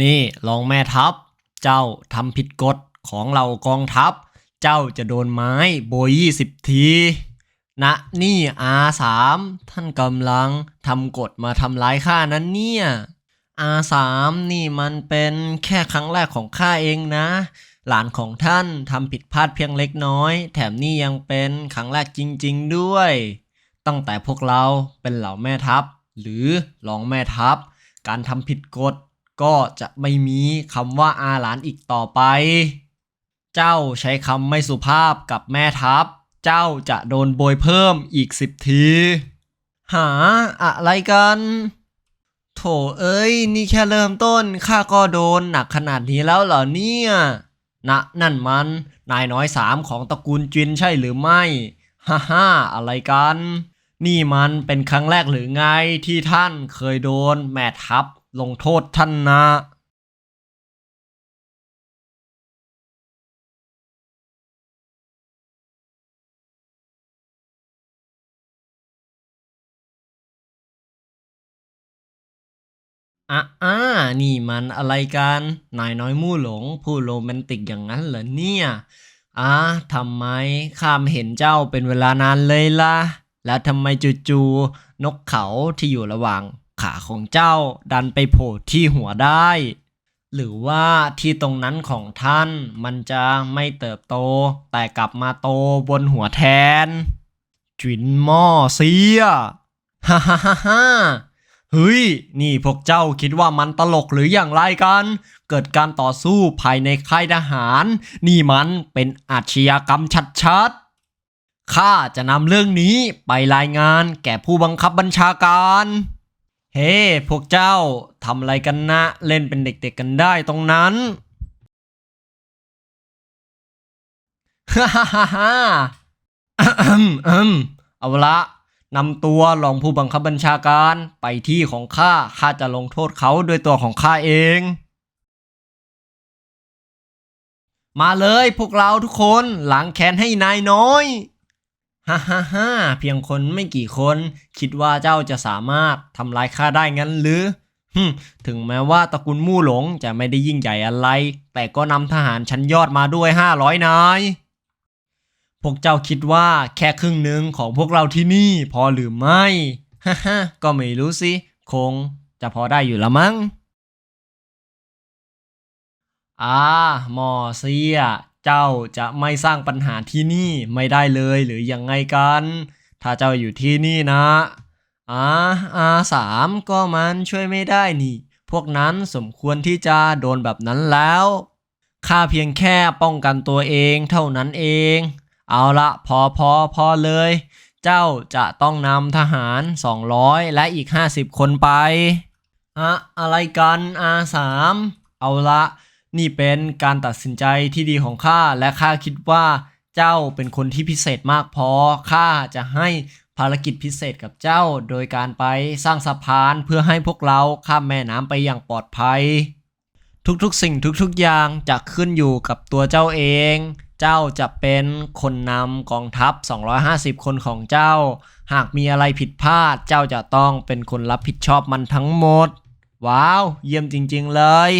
นี่รองแม่ทัพ เจ้าทำผิดกฎของเรากองทัพ เจ้าจะโดนไม้โบยยี่สิบทีนะนี่อาสามท่านกำลังทำกฎมาทำร้ายข้านั้นเนี่ยอาสามนี่มันเป็นแค่ครั้งแรกของข้าเองนะ หลานของท่านทำผิดพลาดเพียงเล็กน้อย แถมนี่ยังเป็นครั้งแรกจริง ๆด้วย ตั้งแต่พวกเราเป็นเหล่าแม่ทัพ หรือรองแม่ทัพ การทำผิดกฎ ก็จะไม่มีคำว่าอาหลานอีกต่อไป เจ้าใช้คำไม่สุภาพกับแม่ทัพ เจ้าจะโดนโบยเพิ่มอีกสิบที หาอะไรกัน โถเอ้ย นี่แค่เริ่มต้นข้าก็โดนหนักขนาดนี้แล้วเหรอเนี่ยนะนั่นมันนายน้อยสามของตระกูลจินใช่หรือไม่ฮ่าฮ่าอะไรกัน นี่มันเป็นครั้งแรกหรือไงที่ท่านเคยโดนแม่ทัพ ลงโทษท่านนะอะอ่านี่มันอะไรกัน นายน้อยมู่หลง ผู้โรแมนติกอย่างนั้นเหรอเนี่ยอะทำไมข้ามเห็นเจ้าเป็นเวลานานเลยล่ะ แล้วทำไมจู่ๆนกเขาที่อยู่ระหว่าง ขาของเจ้าดันไปโผล่ที่หัวได้ หรือว่าที่ตรงนั้นของท่านมันจะไม่เติบโต แต่กลับมาโตบนหัวแทน จินหม้อเสียฮ่าฮ่าฮ่าฮ่าเฮ้ย นี่พวกเจ้าคิดว่ามันตลกหรืออย่างไรกัน เกิดการต่อสู้ภายในค่ายทหาร นี่มันเป็นอาชญากรรมชัดๆ ข้าจะนำเรื่องนี้ไปรายงานแก่ผู้บังคับบัญชาการ เฮ้พวกเจ้าทำอะไรกันนะ เล่นเป็นเด็กๆกันได้ตรงนั้น ฮ่าฮ่าฮ่าฮ่าเอาละนำตัวรองผู้บังคับบัญชาการไปที่ของข้า ข้าจะลงโทษเขาด้วยตัวของข้าเอง มาเลยพวกเราทุกคนหล้างแค้นให้นายน้อย ฮ่าฮ่าฮ่าเพียงคนไม่กี่คน คิดว่าเจ้าจะสามารถทำลายข้าได้งั้นหรือถึงแม้ว่าตระกูลมู่หลงจะไม่ได้ยิ่งใหญ่อะไร แต่ก็นำทหารชั้นยอดมาด้วย 500 นาย พวกเจ้าคิดว่าแค่ครึ่งหนึ่งของพวกเราที่นี่พอหรือไม่ฮ่าฮ่าก็ไม่รู้สิ คงจะพอได้อยู่ละมั้งอ่าหมอเสีย เจ้าจะไม่สร้างปัญหาที่นี่ไม่ได้เลยหรือยังไงกัน ถ้าเจ้าอยู่ที่นี่นะอ่าอาสามก็มันช่วยไม่ได้นี่ พวกนั้นสมควรที่จะโดนแบบนั้นแล้วข้าเพียงแค่ป้องกันตัวเองเท่านั้นเอง เอาละพอพอพอเลย เจ้าจะต้องนำทหาร 200 และอีก 50 คนไปอะอะไรกันอาสามเอาละ นี่เป็นการตัดสินใจที่ดีของข้าและข้าคิดว่าเจ้าเป็นคนที่พิเศษมากพอข้าจะให้ภารกิจพิเศษกับเจ้า โดยการไปสร้างสะพานเพื่อให้พวกเราข้ามแม่น้ำไปอย่างปลอดภัย ทุกๆสิ่งทุกๆอย่างจะขึ้นอยู่กับตัวเจ้าเอง เจ้าจะเป็นคนนำกองทัพ 250 คนของเจ้า หากมีอะไรผิดพลาด เจ้าจะต้องเป็นคนรับผิดชอบมันทั้งหมด ว้าว เยี่ยมจริง ๆ เลย